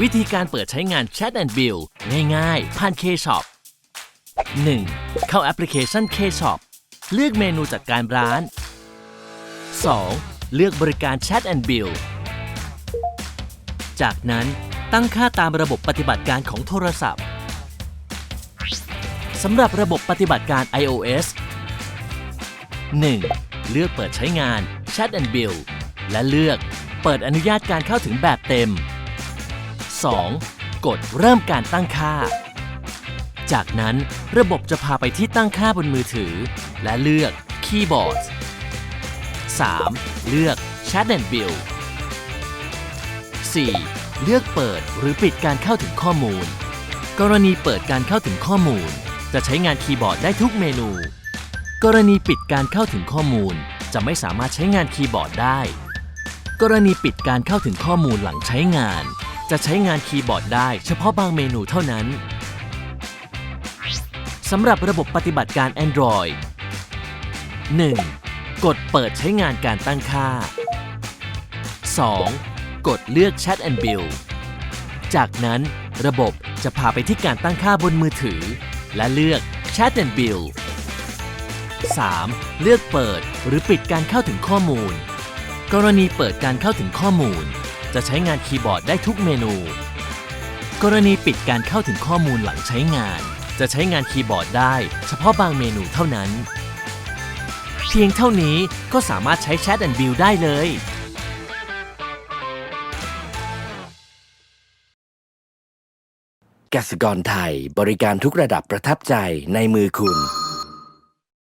วิธีการเปิดใช้งาน Chat and Bill ง่ายๆ ผ่าน K-Shop 1. เข้าแอปพลิเคชัน K-Shop เลือกเมนูจัดการร้าน 2. เลือกบริการ Chat and Bill จากนั้นตั้งค่าตามระบบปฏิบัติการของโทรศัพท์สำหรับระบบปฏิบัติการ iOS 1. เลือกเปิดใช้งาน Chat and Bill และเลือกเปิดอนุญาตการเข้าถึงแบบเต็ม 2. กดเริ่มการตั้งค่า จากนั้นระบบจะพาไปที่ตั้งค่าบนมือถือ และเลือก Keyboard 3. เลือก Chat and Bill 4. เลือกเปิดหรือปิดการเข้าถึงข้อมูล กรณีเปิดการเข้าถึงข้อมูล จะใช้งานคีย์บอร์ดได้ทุกเมนู กรณีปิดการเข้าถึงข้อมูล จะไม่สามารถใช้งานคีย์บอร์ดได้ กรณีปิดการเข้าถึงข้อมูลหลังใช้งาน จะใช้งานคีย์บอร์ดได้เฉพาะบางเมนูเท่านั้นสำหรับระบบปฏิบัติการ Android 1. กดเปิดใช้งานการตั้งค่า 2. กดเลือก Chat and Bill จากนั้นระบบจะพาไปที่การตั้งค่าบนมือถือ และเลือก Chat and Bill 3. เลือกเปิดหรือปิดการเข้าถึงข้อมูล กรณีเปิดการเข้าถึงข้อมูล จะใช้งานคีย์บอร์ดได้ทุกเมนู กรณีปิดการเข้าถึงข้อมูลหลังใช้งาน จะใช้งานคีย์บอร์ดได้ เฉพาะบางเมนูเท่านั้น เพียงเท่านี้ก็สามารถใช้ Chat and Bill ได้เลยกสิกรไทยบริการทุกระดับประทับใจในมือคุณ